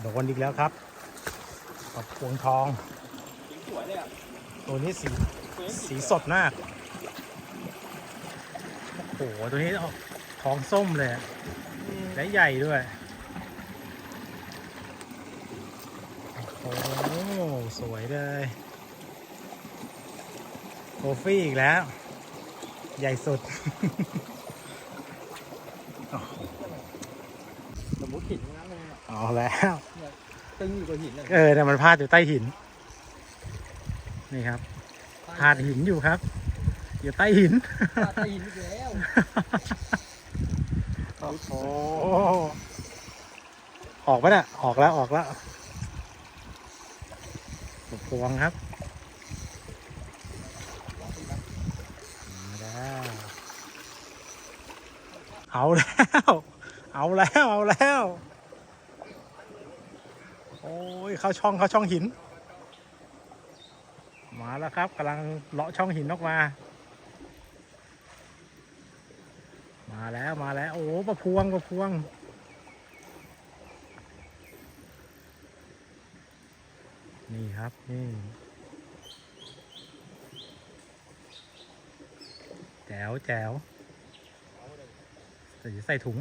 โดนอีกแล้วครับกับพวงทอง สวยเลยอะตัวนี้สีสีสดมาก โอ้โห ตัวนี้ออกทองส้มเลยอะและใหญ่ด้วย โอ้โห สวยเลยโคฟี่อีกแล้ว ใหญ่สุด สมมติหินนะ เลยเอาแล้วตึงอยู่กับหินเลยเออเนี่ยมันพาดอยู่ใต้หิน นี่ครับพาดหินอยู่ครับ อยู่ใต้หินใต้หินอีกแล้วโอ้โหออกปะเนี่ยออกแล้วออกแล้วพวงครับมาแล้วเอาแล้ว เอาแล้ว เอาแล้ว โอ้ยเข้าช่องเข้าช่องหิน มาแล้วครับกำลังเลาะช่องหินออกมา มาแล้วมาแล้ว โอ้ประพวงประพวงนี่ครับนี่แจ๋วแจ๋วใส่ใส่ถุง